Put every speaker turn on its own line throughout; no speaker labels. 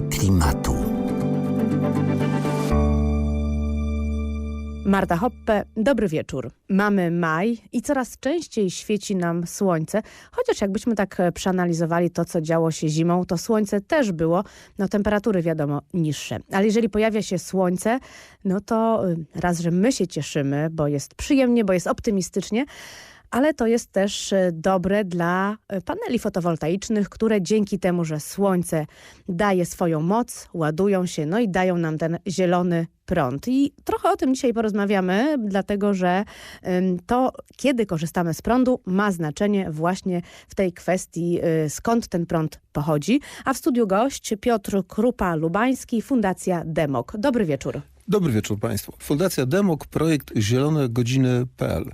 klimatu.
Marta Hoppe, dobry wieczór. Mamy maj i coraz częściej świeci nam słońce, chociaż jakbyśmy tak e, przeanalizowali to, co działo się zimą, to słońce też było, no temperatury wiadomo niższe. Ale jeżeli pojawia się słońce, no to y, raz, że my się cieszymy, bo jest przyjemnie, bo jest optymistycznie, ale to jest też e, dobre dla e, paneli fotowoltaicznych, które dzięki temu, że słońce daje swoją moc, ładują się, no i dają nam ten zielony prąd. I trochę o tym dzisiaj porozmawiamy, dlatego że to, kiedy korzystamy z prądu, ma znaczenie właśnie w tej kwestii, y, skąd ten prąd pochodzi. A w studiu gość Piotr Krupa-Lubański, Fundacja Demok. Dobry wieczór.
Dobry wieczór Państwu. Fundacja Demok, projekt zielonegodziny.pl.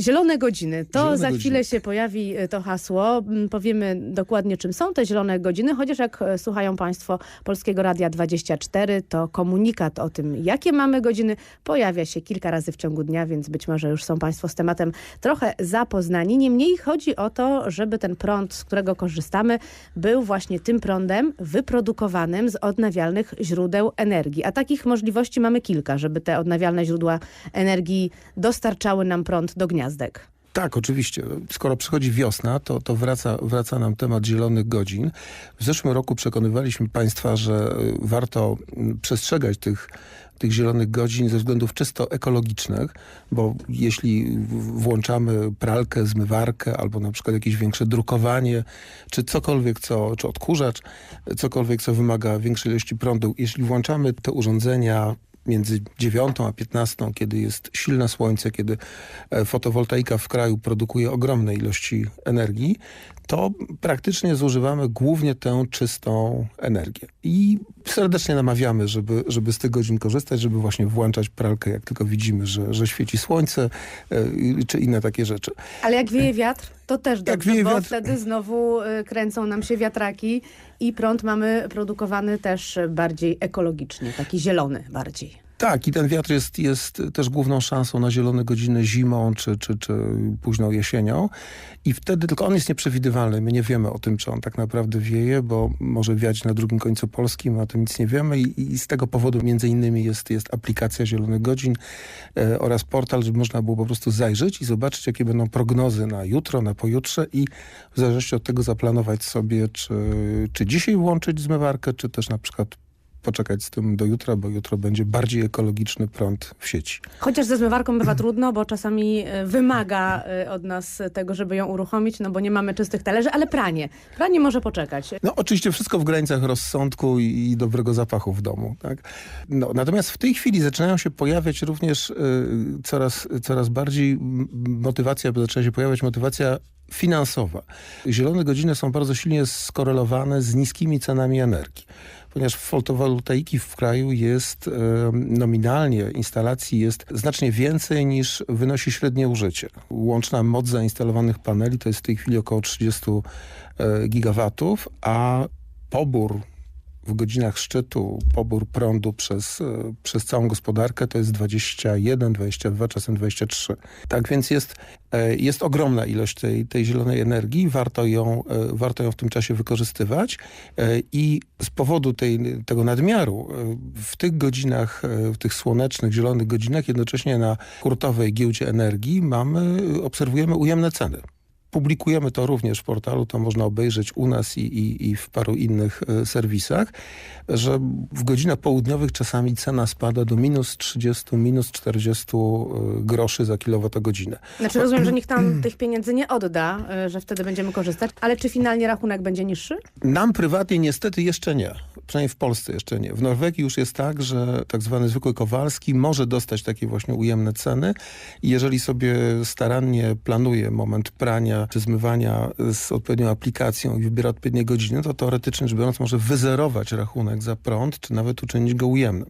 Zielone godziny. To
Zielone
za
godziny.
chwilę się pojawi y, to hasło. Mm, Powiemy dokładnie, czym są te zielone godziny, chociaż jak e, słuchają Państwo Polskiego Radia 24, to komunikat o tym, jakie mamy godziny, pojawia się kilka razy w ciągu dnia, więc być może już są Państwo z tematem trochę zapoznani. Niemniej chodzi o to, żeby ten prąd, z którego korzystamy, był właśnie tym prądem wyprodukowanym z odnawialnych źródeł energii. A takich możliwości mamy kilka, żeby te odnawialne źródła energii dostarczały nam prąd do
Tak, oczywiście. Skoro przychodzi wiosna, to, to wraca, wraca nam temat zielonych godzin. W zeszłym roku przekonywaliśmy Państwa, że y, warto mm, przestrzegać tych, tych zielonych godzin ze względów czysto ekologicznych, bo jeśli włączamy pralkę, zmywarkę albo na przykład jakieś większe drukowanie, czy cokolwiek, co, czy odkurzacz, cokolwiek, co wymaga większej ilości prądu, jeśli włączamy te urządzenia między 9 a 15, kiedy jest silne słońce, kiedy e, fotowoltaika w kraju produkuje ogromne ilości energii, to praktycznie zużywamy głównie tę czystą energię. I serdecznie namawiamy, żeby, żeby z tych godzin korzystać, żeby właśnie włączać pralkę, jak tylko widzimy, że, że świeci słońce, e, czy inne takie rzeczy.
Ale jak wieje wiatr, to też dobrze,
wieje
bo
wiatr-
wtedy znowu y, kręcą nam się wiatraki i prąd mamy produkowany też bardziej ekologicznie, taki zielony bardziej.
Tak, i ten wiatr jest, jest też główną szansą na zielone godziny zimą czy, czy, czy późną jesienią. I wtedy tylko on jest nieprzewidywalny. My nie wiemy o tym, czy on tak naprawdę wieje, bo może wiać na drugim końcu Polski, my o tym nic nie wiemy. I, i z tego powodu między innymi jest, jest aplikacja Zielonych Godzin e, oraz portal, żeby można było po prostu zajrzeć i zobaczyć, jakie będą prognozy na jutro, na pojutrze i w zależności od tego zaplanować sobie, czy, czy dzisiaj włączyć zmywarkę, czy też na przykład poczekać z tym do jutra, bo jutro będzie bardziej ekologiczny prąd w sieci.
Chociaż ze zmywarką bywa trudno, bo czasami y, wymaga y, od nas tego, żeby ją uruchomić, no bo nie mamy czystych talerzy, ale pranie. Pranie może poczekać.
No oczywiście wszystko w granicach rozsądku i, dobrego zapachu w domu. Tak? No, natomiast w tej chwili zaczynają się pojawiać również y, coraz, coraz bardziej motywacja, zaczyna się pojawiać motywacja finansowa. Zielone godziny są bardzo silnie skorelowane z niskimi cenami energii. Ponieważ fotowoltaiki w kraju jest e, nominalnie instalacji jest znacznie więcej niż wynosi średnie użycie. Łączna moc zainstalowanych paneli to jest w tej chwili około 30 e, gigawatów, a pobór w godzinach szczytu, pobór prądu przez, e, przez całą gospodarkę to jest 21, 22, czasem 23. Tak więc jest, e, jest ogromna ilość tej, tej zielonej energii, warto ją, e, warto ją w tym czasie wykorzystywać i z powodu tej, tego nadmiaru w tych godzinach, w tych słonecznych, zielonych godzinach jednocześnie na hurtowej giełdzie energii mamy, obserwujemy ujemne ceny. Publikujemy to również w portalu, to można obejrzeć u nas i, i, i w paru innych e, serwisach, że w godzinach południowych czasami cena spada do minus 30, minus 40 e, groszy za kilowatogodzinę.
Znaczy rozumiem, że nikt tam tych pieniędzy nie odda, y, że wtedy będziemy korzystać, ale czy finalnie rachunek będzie niższy?
Nam prywatnie niestety jeszcze nie. Przynajmniej w Polsce jeszcze nie. W Norwegii już jest tak, że tak zwany zwykły Kowalski może dostać takie właśnie ujemne ceny i jeżeli sobie starannie planuje moment prania czy zmywania z odpowiednią aplikacją i wybiera odpowiednie godziny, to teoretycznie rzecz biorąc może wyzerować rachunek za prąd, czy nawet uczynić go ujemnym.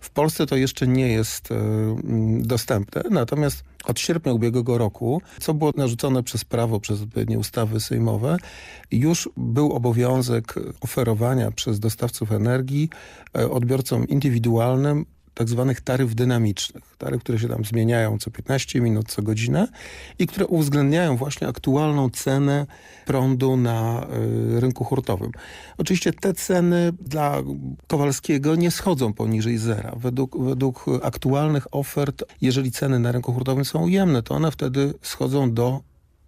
W Polsce to jeszcze nie jest mm, dostępne, natomiast od sierpnia ubiegłego roku, co było narzucone przez prawo, przez odpowiednie ustawy sejmowe, już był obowiązek oferowania przez dostawców energii e, odbiorcom indywidualnym tak zwanych taryf dynamicznych. Taryf, które się tam zmieniają co 15 minut, co godzinę i które uwzględniają właśnie aktualną cenę prądu na y, rynku hurtowym. Oczywiście te ceny dla Kowalskiego nie schodzą poniżej zera. Według, według aktualnych ofert, jeżeli ceny na rynku hurtowym są ujemne, to one wtedy schodzą do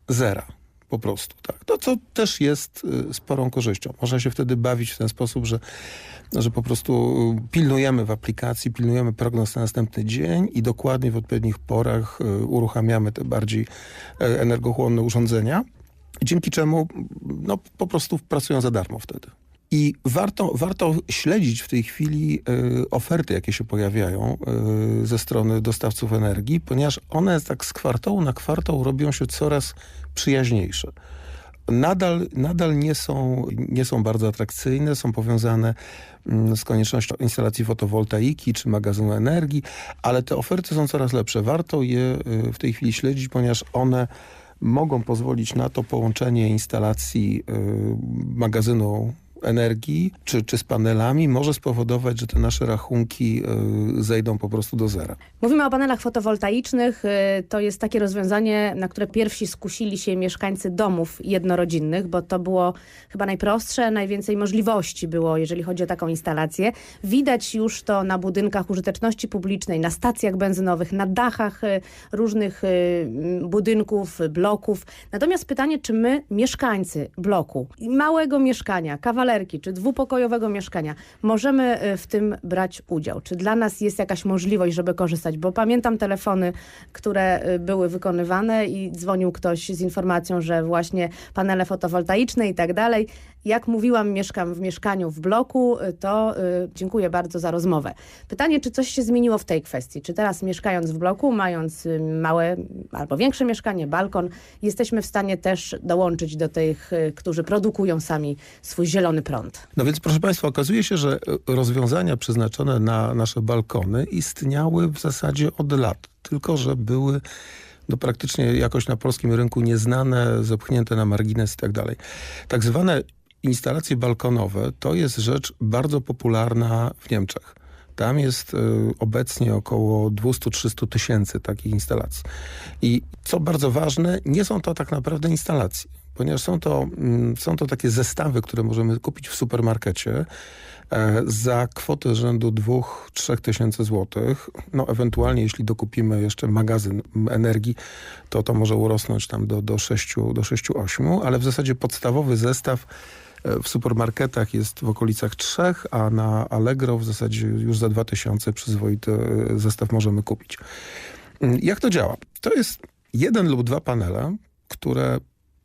zera po prostu. Tak. To co też jest y, sporą korzyścią. Można się wtedy bawić w ten sposób, że, że po prostu y, pilnujemy w aplikacji, pilnujemy prognoz na następny dzień i dokładnie w odpowiednich porach y, uruchamiamy te bardziej e, energochłonne urządzenia, dzięki czemu no, po prostu pracują za darmo wtedy. I warto, warto śledzić w tej chwili y, oferty, jakie się pojawiają y, ze strony dostawców energii, ponieważ one tak z kwartału na kwartał robią się coraz przyjaźniejsze. Nadal, nadal nie, są, nie są bardzo atrakcyjne, są powiązane mm, z koniecznością instalacji fotowoltaiki czy magazynu energii, ale te oferty są coraz lepsze. Warto je y, w tej chwili śledzić, ponieważ one mogą pozwolić na to połączenie instalacji magazynu energii czy, czy z panelami może spowodować, że te nasze rachunki y, zejdą po prostu do zera.
Mówimy o panelach fotowoltaicznych. Y, To jest takie rozwiązanie, na które pierwsi skusili się mieszkańcy domów jednorodzinnych, bo to było chyba najprostsze, najwięcej możliwości było, jeżeli chodzi o taką instalację. Widać już to na budynkach użyteczności publicznej, na stacjach benzynowych, na dachach y, różnych budynków, bloków. Natomiast pytanie, czy my, mieszkańcy bloku, małego mieszkania, kawalerki czy dwupokojowego mieszkania, możemy y, w tym brać udział? Czy dla nas jest jakaś możliwość, żeby korzystać? Bo pamiętam telefony, które y, były wykonywane i dzwonił ktoś z informacją, że właśnie panele fotowoltaiczne i tak dalej. Jak mówiłam, mieszkam w mieszkaniu w bloku, y, to dziękuję bardzo za rozmowę. Pytanie, czy coś się zmieniło w tej kwestii? Czy teraz mieszkając w bloku, mając małe albo większe mieszkanie, balkon, jesteśmy w stanie też dołączyć do tych, którzy produkują sami swój zielony prąd?
No więc proszę Państwa, okazuje się, że rozwiązania przeznaczone na nasze balkony istniały w zasadzie od lat, tylko że były no praktycznie jakoś na polskim rynku nieznane, zepchnięte na margines i tak dalej. Tak zwane instalacje balkonowe to jest rzecz bardzo popularna w Niemczech. Tam jest y, obecnie około 200-300 tysięcy takich instalacji. I co bardzo ważne, nie są to tak naprawdę instalacje, ponieważ są to, mm, są to takie zestawy, które możemy kupić w supermarkecie e, za kwotę rzędu 2-3 tysięcy złotych. No ewentualnie jeśli dokupimy jeszcze magazyn energii, to to może urosnąć tam do, do 6, do 6-8, ale w zasadzie podstawowy zestaw e, w supermarketach jest w okolicach 3, a na Allegro w zasadzie już za 2000 przyzwoity e, zestaw możemy kupić. Mm, Jak to działa? To jest jeden lub dwa panele, które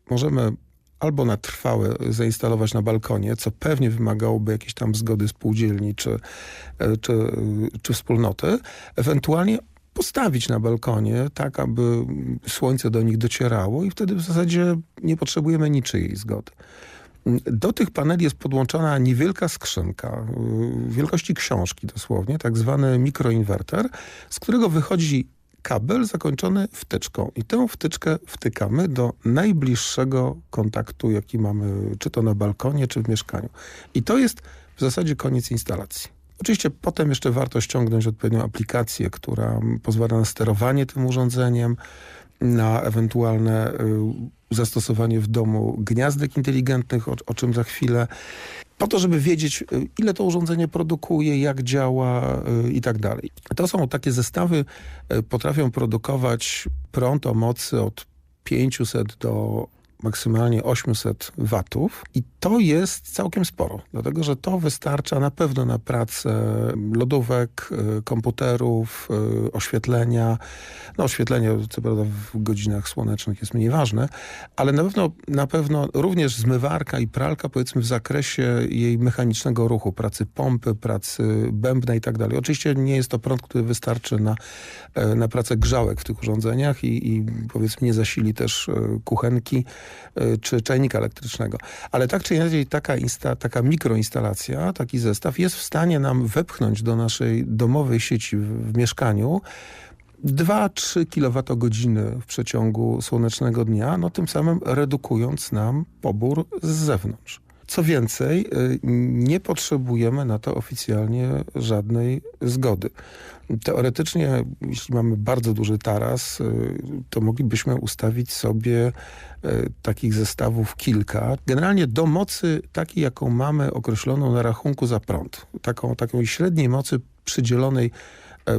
możemy albo na trwałe zainstalować na balkonie, co pewnie wymagałoby jakiejś tam zgody spółdzielni czy, e, czy, czy wspólnoty, ewentualnie postawić na balkonie tak, aby słońce do nich docierało i wtedy w zasadzie nie potrzebujemy niczyjej zgody. Do tych paneli jest podłączona niewielka skrzynka, y, wielkości książki dosłownie, tak zwany mikroinwerter, z którego wychodzi kabel zakończony wtyczką i tę wtyczkę wtykamy do najbliższego kontaktu, jaki mamy, czy to na balkonie, czy w mieszkaniu. I to jest w zasadzie koniec instalacji. Oczywiście potem jeszcze warto ściągnąć odpowiednią aplikację, która pozwala na sterowanie tym urządzeniem, na ewentualne y, zastosowanie w domu gniazdek inteligentnych, o, o czym za chwilę, po to, żeby wiedzieć, y, ile to urządzenie produkuje, jak działa y, i tak dalej. To są takie zestawy, potrafią produkować prąd o mocy od 500 do maksymalnie 800 watów i to jest całkiem sporo, dlatego że to wystarcza na pewno na pracę lodówek, y, komputerów, y, oświetlenia. No oświetlenie co prawda w godzinach słonecznych jest mniej ważne, ale na pewno, na pewno również zmywarka i pralka powiedzmy w zakresie jej mechanicznego ruchu, pracy pompy, pracy bębna i tak dalej. Oczywiście nie jest to prąd, który wystarczy na, e, na pracę grzałek w tych urządzeniach i, i powiedzmy nie zasili też e, kuchenki e, czy czajnika elektrycznego. Ale tak czy inaczej taka, insta, taka mikroinstalacja, taki zestaw jest w stanie nam wepchnąć do naszej domowej sieci w, w mieszkaniu 2-3 kWh w przeciągu słonecznego dnia, no tym samym redukując nam pobór z zewnątrz. Co więcej, y, nie potrzebujemy na to oficjalnie żadnej zgody. Teoretycznie, jeśli mamy bardzo duży taras, y, to moglibyśmy ustawić sobie y, takich zestawów kilka. Generalnie do mocy takiej, jaką mamy określoną na rachunku za prąd. Taką, taką średniej mocy przydzielonej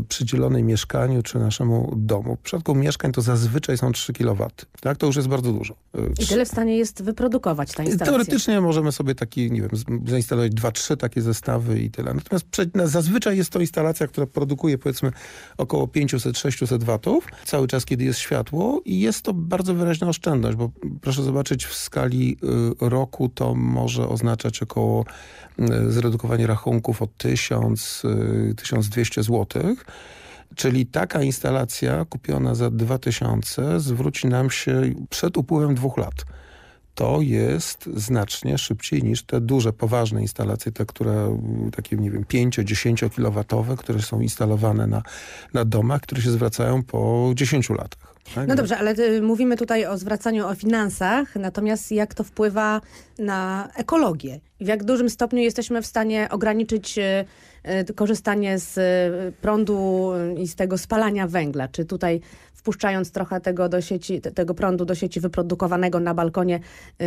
przydzielonej mieszkaniu czy naszemu domu. W przypadku mieszkań to zazwyczaj są 3 kW. Tak? To już jest bardzo dużo. Y,
I tyle w stanie jest wyprodukować ta instalacja.
Teoretycznie możemy sobie taki, nie wiem, zainstalować dwa, trzy takie zestawy i tyle. Natomiast zazwyczaj jest to instalacja, która produkuje powiedzmy około 500-600 watów cały czas, kiedy jest światło i jest to bardzo wyraźna oszczędność, bo proszę zobaczyć w skali y, roku to może oznaczać około y, zredukowanie rachunków o 1000, y, 1200 złotych. Czyli taka instalacja kupiona za 2000 zwróci nam się przed upływem dwóch lat. To jest znacznie szybciej niż te duże, poważne instalacje, te, które takie, nie wiem, 5-10 kilowatowe, które są instalowane na, na domach, które się zwracają po 10 latach. Tak?
No dobrze, ale y, mówimy tutaj o zwracaniu o finansach, natomiast jak to wpływa na ekologię? W jak dużym stopniu jesteśmy w stanie ograniczyć y, korzystanie z y, prądu y, i z tego spalania węgla? Czy tutaj wpuszczając trochę tego, do sieci, te- tego prądu do sieci wyprodukowanego na balkonie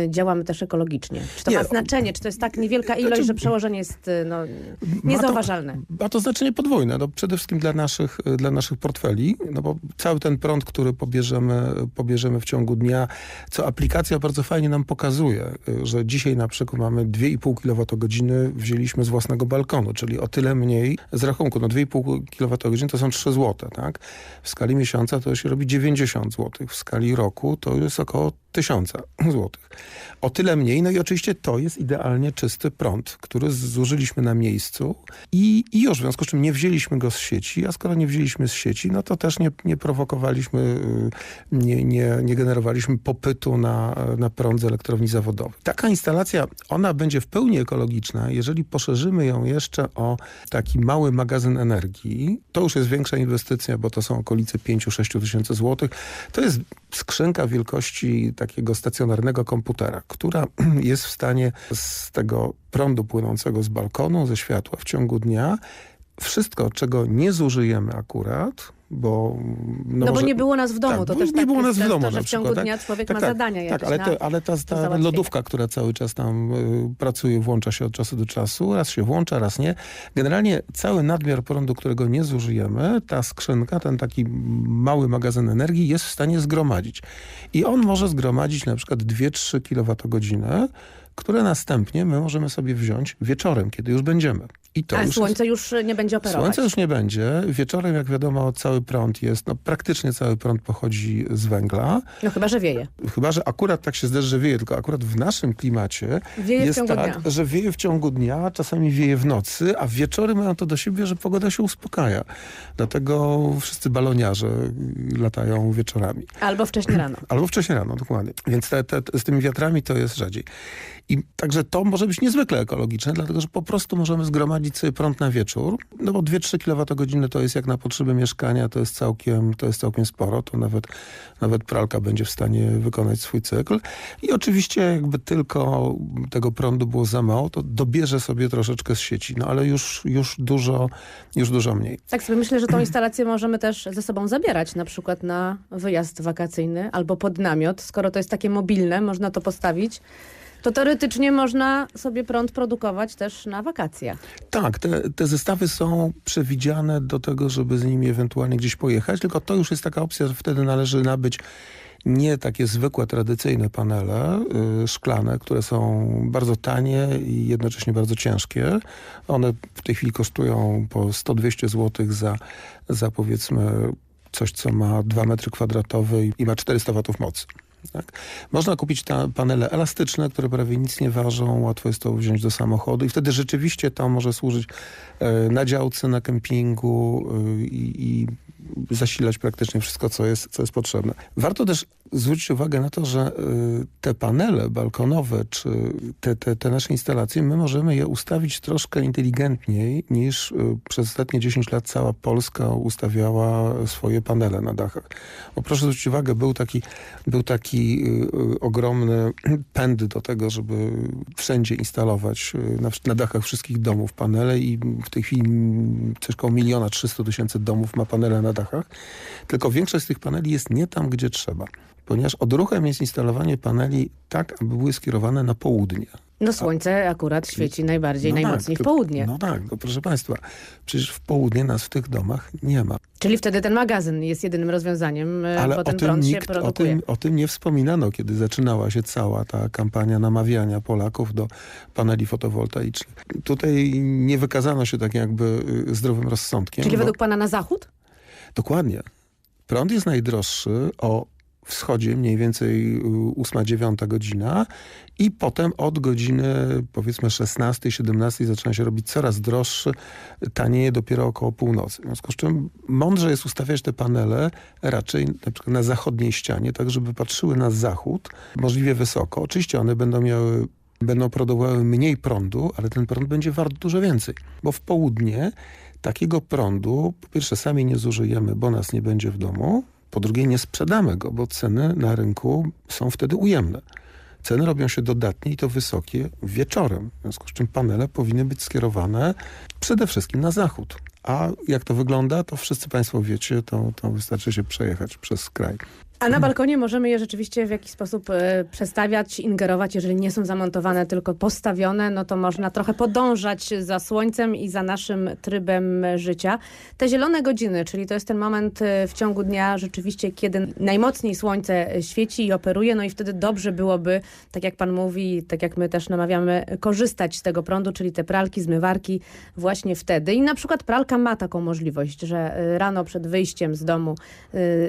działamy też ekologicznie? Czy to
Nie,
ma
o-
znaczenie? Czy to jest tak niewielka ilość,
Znaczy-
że przełożenie jest no,
Ma to-
niezauważalne?
Ma to znaczenie podwójne. No, przede wszystkim dla naszych, dla naszych portfeli, no bo cały ten prąd, który pobierzemy, pobierzemy w ciągu dnia, co aplikacja bardzo fajnie nam pokazuje, że dzisiaj na przykład mamy 2,5 kWh wzięliśmy z własnego balkonu, czyli o tyle mniej z rachunku. No 2,5 kWh to są 3 zł, tak? W skali miesiąca to się robi 90 zł. W skali roku to jest około 1000 zł. O tyle mniej, no i oczywiście to jest idealnie czysty prąd, który zużyliśmy na miejscu i, i już, w związku z czym nie wzięliśmy go z sieci, a skoro nie wzięliśmy z sieci, no to też nie, nie prowokowaliśmy, y, nie, nie, nie generowaliśmy popytu na, na prąd z elektrowni zawodowych. Taka instalacja, ona będzie w pełni ekologiczna, jeżeli poszerzymy ją jeszcze o taki mały magazyn energii, to już jest większa inwestycja, bo to są okolice 5-6 tysięcy złotych. To jest skrzynka wielkości takiego stacjonarnego komputera, która jest w stanie z tego prądu płynącego z balkonu, ze światła w ciągu dnia, wszystko, czego nie zużyjemy akurat, bo...
No, bo
może-
nie było nas w domu,
tak,
to
bo
też
nie
tak
było nas w domu
że
na
w ciągu
przykład,
dnia
tak?
człowiek
tak,
ma
tak,
zadania
Tak,
jakieś
ale,
na,
te, ale ta, ta lodówka, która cały czas tam y, pracuje, włącza się od czasu do czasu, raz się włącza, raz nie. Generalnie cały nadmiar prądu, którego nie zużyjemy, ta skrzynka, ten taki mały magazyn energii jest w stanie zgromadzić. I on może zgromadzić na przykład 2-3 kWh, które następnie my możemy sobie wziąć wieczorem, kiedy już będziemy. I to
A
już jest-
słońce już nie będzie operować.
Słońca już nie będzie. Wieczorem, jak wiadomo, cały prąd jest, no praktycznie cały prąd pochodzi z węgla.
No chyba, że wieje.
Chyba, że akurat tak się zdarzy, że wieje, tylko akurat w naszym klimacie
Wieje w
jest
ciągu
tak,
dnia.
że wieje w ciągu dnia, czasami wieje w nocy, a wieczory mają to do siebie, że pogoda się uspokaja. Dlatego wszyscy baloniarze latają wieczorami.
Albo wcześniej rano.
Albo wcześniej rano, dokładnie. Więc te, te, z tymi wiatrami to jest rzadziej. I także to może być niezwykle ekologiczne, dlatego że po prostu możemy zgromadzić sobie prąd na wieczór, no bo 2-3 kWh to jest jak na potrzeby mieszkania, to jest całkiem, to jest całkiem sporo, to nawet, nawet pralka będzie w stanie wykonać swój cykl. I oczywiście jakby tylko tego prądu było za mało, to dobierze sobie troszeczkę z sieci, no ale już, już, dużo, już dużo mniej.
Tak sobie myślę, że tą instalację możemy też ze sobą zabierać, na przykład na wyjazd wakacyjny albo pod namiot. Skoro to jest takie mobilne, można to postawić, to teoretycznie można sobie prąd produkować też na wakacjach.
Tak, te, te zestawy są przewidziane do tego, żeby z nimi ewentualnie gdzieś pojechać, tylko to już jest taka opcja, że wtedy należy nabyć nie takie zwykłe, tradycyjne panele y, szklane, które są bardzo tanie i jednocześnie bardzo ciężkie. One w tej chwili kosztują po 100-200 zł za, za powiedzmy coś, co ma 2 metry kwadratowe i- ma 400 watów mocy. Tak? Można kupić panele elastyczne, które prawie nic nie ważą, łatwo jest to wziąć do samochodu i wtedy rzeczywiście to może służyć e, na działce, na kempingu e, i zasilać praktycznie wszystko, co jest, co jest potrzebne. Warto też zwrócić uwagę na to, że y, te panele balkonowe, czy te, te, te nasze instalacje, my możemy je ustawić troszkę inteligentniej niż y, przez ostatnie 10 lat cała Polska ustawiała swoje panele na dachach. Bo proszę zwrócić uwagę, był taki, był taki y, ogromny pęd do tego, żeby wszędzie instalować na, na dachach wszystkich domów panele i w tej chwili mm, coś koło miliona 300 tysięcy domów ma panele na dachach. Tylko większość z tych paneli jest nie tam, gdzie trzeba. Ponieważ odruchem jest instalowanie paneli tak, aby były skierowane na południe.
No słońce akurat świeci najbardziej,
No tak,
najmocniej w
tylko-
południe.
No tak, no proszę Państwa, przecież w południe nas w tych domach nie ma.
Czyli wtedy ten magazyn jest jedynym rozwiązaniem, e,
Ale
bo
o
ten
tym,
prąd się
nikt, o,
produkuje.
tym, o tym nie wspominano, kiedy zaczynała się cała ta kampania namawiania Polaków do paneli fotowoltaicznych. Tutaj nie wykazano się tak jakby y, zdrowym rozsądkiem.
Czyli
bo-
według pana na zachód?
Dokładnie. Prąd jest najdroższy o wschodzie, mniej więcej 8-9 godzina i potem od godziny powiedzmy 16-17 zaczyna się robić coraz droższy, tanieje dopiero około północy. W związku z czym mądrze jest ustawiać te panele raczej na przykład na zachodniej ścianie, tak żeby patrzyły na zachód, możliwie wysoko. Oczywiście one będą miały będą produkowały mniej prądu, ale ten prąd będzie wart dużo więcej, bo w południe takiego prądu po pierwsze sami nie zużyjemy, bo nas nie będzie w domu, po drugie nie sprzedamy go, bo ceny na rynku są wtedy ujemne. Ceny robią się dodatnie i to wysokie wieczorem, w związku z czym panele powinny być skierowane przede wszystkim na zachód. A jak to wygląda, to wszyscy Państwo wiecie, to, to wystarczy się przejechać przez kraj.
A na balkonie możemy je rzeczywiście w jakiś sposób e, przestawiać, ingerować, jeżeli nie są zamontowane, tylko postawione, no to można trochę podążać za słońcem i za naszym trybem życia. Te zielone godziny, czyli to jest ten moment e, w ciągu dnia rzeczywiście, kiedy najmocniej słońce świeci i operuje, no i wtedy dobrze byłoby, tak jak pan mówi, tak jak my też namawiamy, korzystać z tego prądu, czyli te pralki, zmywarki właśnie wtedy. I na przykład pralka ma taką możliwość, że e, rano przed wyjściem z domu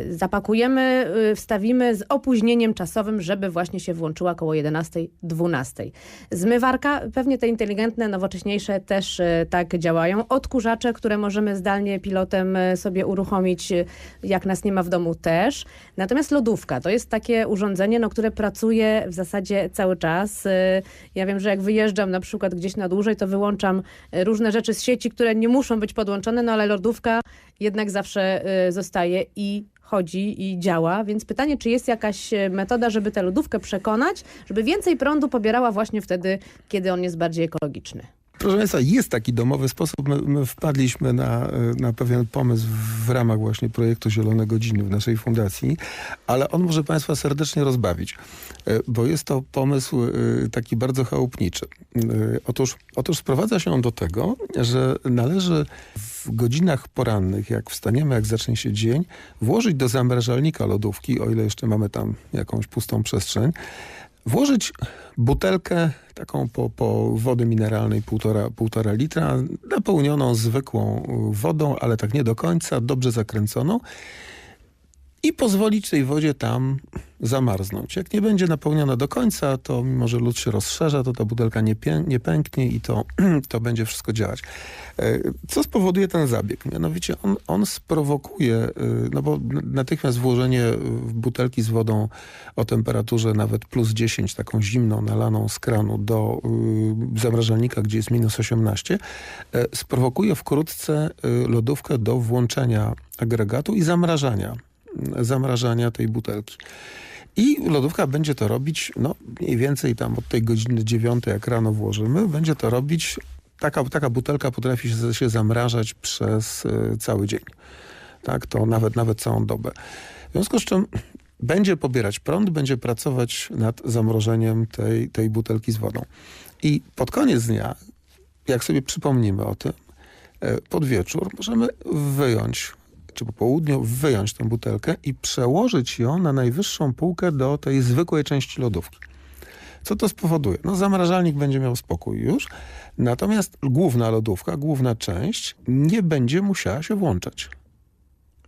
zapakujemy, wstawimy z opóźnieniem czasowym, żeby właśnie się włączyła około 11-12. Zmywarka, pewnie te inteligentne, nowocześniejsze też y, tak działają. Odkurzacze, które możemy zdalnie pilotem y, sobie uruchomić, y, jak nas nie ma w domu też. Natomiast lodówka to jest takie urządzenie, no, które pracuje w zasadzie cały czas. Ja wiem, że jak wyjeżdżam na przykład gdzieś na dłużej, to wyłączam różne rzeczy z sieci, które nie muszą być podłączone, no ale lodówka jednak zawsze zostaje i chodzi i działa, więc pytanie, czy jest jakaś e, metoda, żeby tę lodówkę przekonać, żeby więcej prądu pobierała właśnie wtedy, kiedy on jest bardziej ekologiczny.
Proszę Państwa, jest taki domowy sposób. My, my wpadliśmy na, na pewien pomysł w ramach właśnie projektu Zielone Godziny w naszej fundacji, ale on może Państwa serdecznie rozbawić, y, bo jest to pomysł y, taki bardzo chałupniczy. Y, Otóż, otóż sprowadza się on do tego, że należy w godzinach porannych, jak wstaniemy, jak zacznie się dzień, włożyć do zamrażalnika lodówki, o ile jeszcze mamy tam jakąś pustą przestrzeń, włożyć butelkę taką po, po wody mineralnej półtora, półtora litra, napełnioną zwykłą wodą, ale tak nie do końca, dobrze zakręconą i pozwolić tej wodzie tam zamarznąć. Jak nie będzie napełniona do końca, to mimo, że lód się rozszerza, to ta butelka nie, pię- nie pęknie i to, to będzie wszystko działać. E, Co spowoduje ten zabieg? Mianowicie on, on sprowokuje, y, no bo natychmiast włożenie w butelki z wodą o temperaturze nawet plus 10, taką zimną, nalaną z kranu do y, zamrażalnika, gdzie jest minus 18, e, sprowokuje wkrótce lodówkę do włączenia agregatu i zamrażania, zamrażania tej butelki. I lodówka będzie to robić, no mniej więcej tam od tej godziny dziewiątej, jak rano włożymy, będzie to robić, taka, taka butelka potrafi się, się zamrażać przez y, cały dzień. Tak, to nawet, nawet całą dobę. W związku z czym będzie pobierać prąd, będzie pracować nad zamrożeniem tej, tej butelki z wodą. I pod koniec dnia, jak sobie przypomnimy o tym, e, pod wieczór możemy wyjąć, czy po południu wyjąć tę butelkę i przełożyć ją na najwyższą półkę do tej zwykłej części lodówki. Co to spowoduje? No zamrażalnik będzie miał spokój już, natomiast główna lodówka, główna część nie będzie musiała się włączać.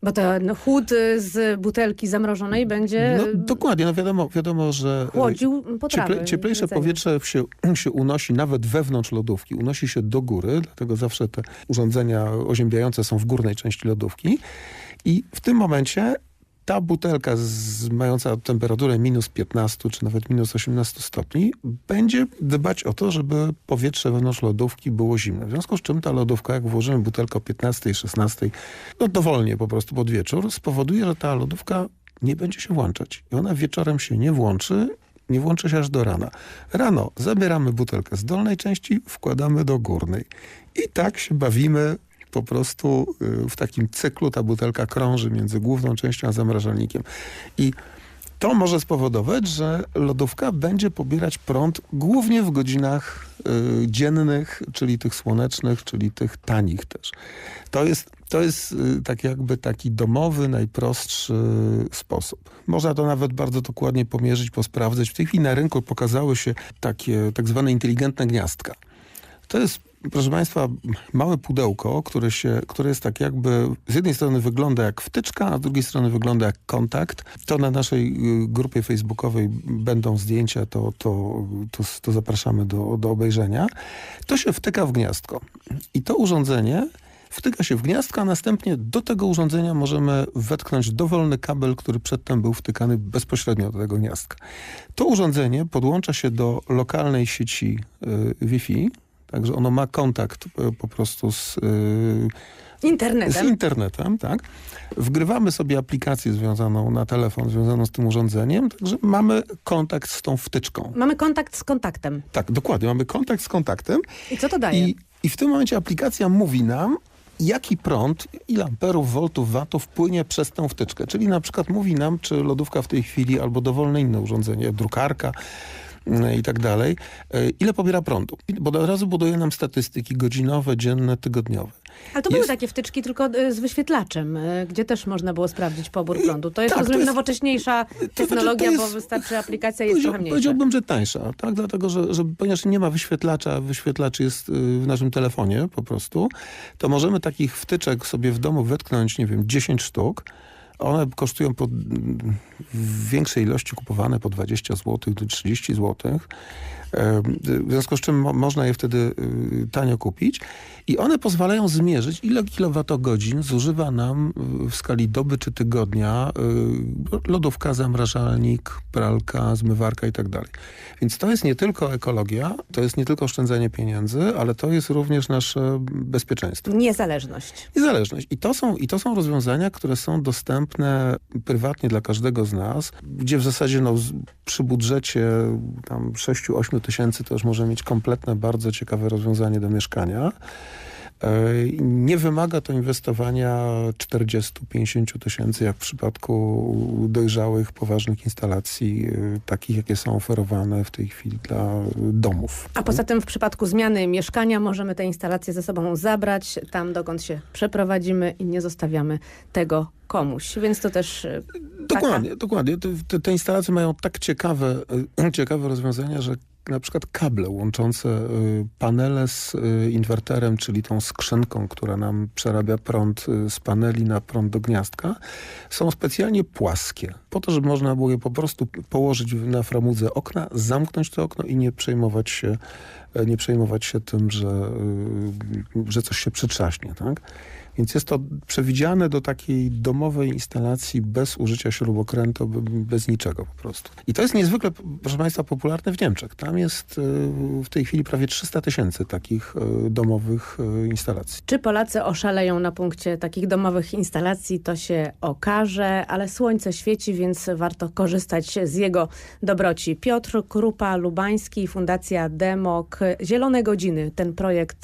Bo ten chłód y, z butelki zamrożonej będzie
No
y,
dokładnie, no wiadomo, wiadomo że e,
chłodził potrawy.
Cieple, cieplejsze
jedzenie.
powietrze się, się unosi nawet wewnątrz lodówki, unosi się do góry, dlatego zawsze te urządzenia oziębiające są w górnej części lodówki I w tym momencie ta butelka z, mająca temperaturę minus 15 czy nawet minus 18 stopni będzie dbać o to, żeby powietrze wewnątrz lodówki było zimne. W związku z czym ta lodówka, jak włożymy butelkę o 15, 16, no dowolnie po prostu pod wieczór, spowoduje, że ta lodówka nie będzie się włączać. I ona wieczorem się nie włączy, nie włączy się aż do rana. Rano zabieramy butelkę z dolnej części, wkładamy do górnej. I tak się bawimy po prostu y, w takim cyklu ta butelka krąży między główną częścią a zamrażalnikiem. I to może spowodować, że lodówka będzie pobierać prąd głównie w godzinach y, dziennych, czyli tych słonecznych, czyli tych tanich też. To jest, to jest y, tak jakby taki domowy, najprostszy sposób. Można to nawet bardzo dokładnie pomierzyć, posprawdzać. W tej chwili na rynku pokazały się takie tak zwane inteligentne gniazdka. To jest, proszę Państwa, małe pudełko, które, się, które jest tak jakby, z jednej strony wygląda jak wtyczka, a z drugiej strony wygląda jak kontakt. To na naszej y, grupie facebookowej będą zdjęcia, to, to, to, to zapraszamy do, do obejrzenia. To się wtyka w gniazdko. I to urządzenie wtyka się w gniazdko, a następnie do tego urządzenia możemy wetknąć dowolny kabel, który przedtem był wtykany bezpośrednio do tego gniazdka. To urządzenie podłącza się do lokalnej sieci y, Wi-Fi, Także ono ma kontakt y, po prostu z, y, z
Internetem.
internetem, tak? Wgrywamy sobie aplikację związaną na telefon, związaną z tym urządzeniem, także mamy kontakt z tą wtyczką.
Mamy kontakt z kontaktem.
Tak, dokładnie, mamy kontakt z kontaktem
I co to daje?
i, i w tym momencie aplikacja mówi nam, jaki prąd, ile amperów, voltów, watów płynie przez tę wtyczkę. Czyli na przykład mówi nam, czy lodówka w tej chwili, albo dowolne inne urządzenie, drukarka, i tak dalej, e, ile pobiera prądu. Bo od razu buduje nam statystyki godzinowe, dzienne, tygodniowe.
Ale to były
jest-
takie wtyczki tylko y, z wyświetlaczem, gdzie też można było sprawdzić pobór prądu. To jest,
tak, to
rozumiem,
jest-
nowocześniejsza
znaczy,
technologia,
to
bo
jest-
wystarczy aplikacja i jest trochę mniejsza.
powiedziałbym, że tańsza, tak? Dlatego, że, że ponieważ nie ma wyświetlacza, wyświetlacz jest y, w naszym telefonie po prostu, to możemy takich wtyczek sobie w domu wetknąć, nie wiem, 10 sztuk. One kosztują po, w większej ilości kupowane po 20 zł do 30 zł. W związku z czym mo można je wtedy y, tanio kupić. I one pozwalają zmierzyć, ile kilowatogodzin zużywa nam w skali doby czy tygodnia y, lodówka, zamrażalnik, pralka, zmywarka i tak dalej. Więc to jest nie tylko ekologia, to jest nie tylko oszczędzanie pieniędzy, ale to jest również nasze bezpieczeństwo.
Niezależność.
Niezależność. I to, są, I to są rozwiązania, które są dostępne prywatnie dla każdego z nas, gdzie w zasadzie no, przy budżecie tam 6-8 tysięcy to już może mieć kompletne, bardzo ciekawe rozwiązanie do mieszkania. E, Nie wymaga to inwestowania 40-50 tysięcy, jak w przypadku dojrzałych, poważnych instalacji, e, takich, jakie są oferowane w tej chwili dla domów.
A poza tym w przypadku zmiany mieszkania możemy te instalacje ze sobą zabrać tam, dokąd się przeprowadzimy i nie zostawiamy tego komuś. Więc to też y,
Dokładnie, dokładnie. Te, te, instalacje mają tak ciekawe, e, ciekawe rozwiązania, że na przykład kable łączące e, panele z e, inwerterem, czyli tą skrzynką, która nam przerabia prąd e, z paneli na prąd do gniazdka, są specjalnie płaskie. Po to, żeby można było je po prostu położyć na framudze okna, zamknąć to okno i nie przejmować się, nie przejmować się tym, że, że coś się przytrzaśnie. Tak? Więc jest to przewidziane do takiej domowej instalacji bez użycia śrubokrętu, bez niczego po prostu. I to jest niezwykle, proszę Państwa, popularne w Niemczech. Tam jest y, w tej chwili prawie 300 tysięcy takich y, domowych y, instalacji.
Czy Polacy oszaleją na punkcie takich domowych instalacji, to się okaże, ale słońce świeci, więc warto korzystać z jego dobroci. Piotr Krupa, Lubański, Fundacja Demok, Zielone Godziny, ten projekt,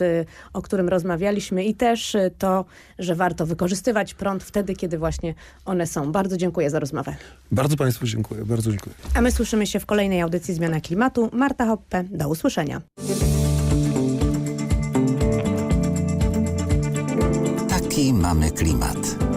o którym rozmawialiśmy i też to, że warto wykorzystywać prąd wtedy, kiedy właśnie one są. Bardzo dziękuję za rozmowę.
Bardzo Państwu dziękuję, bardzo dziękuję.
A my słyszymy się w kolejnej audycji Zmiana Klimatu. Marta Hoppe, do usłyszenia.
Taki mamy klimat.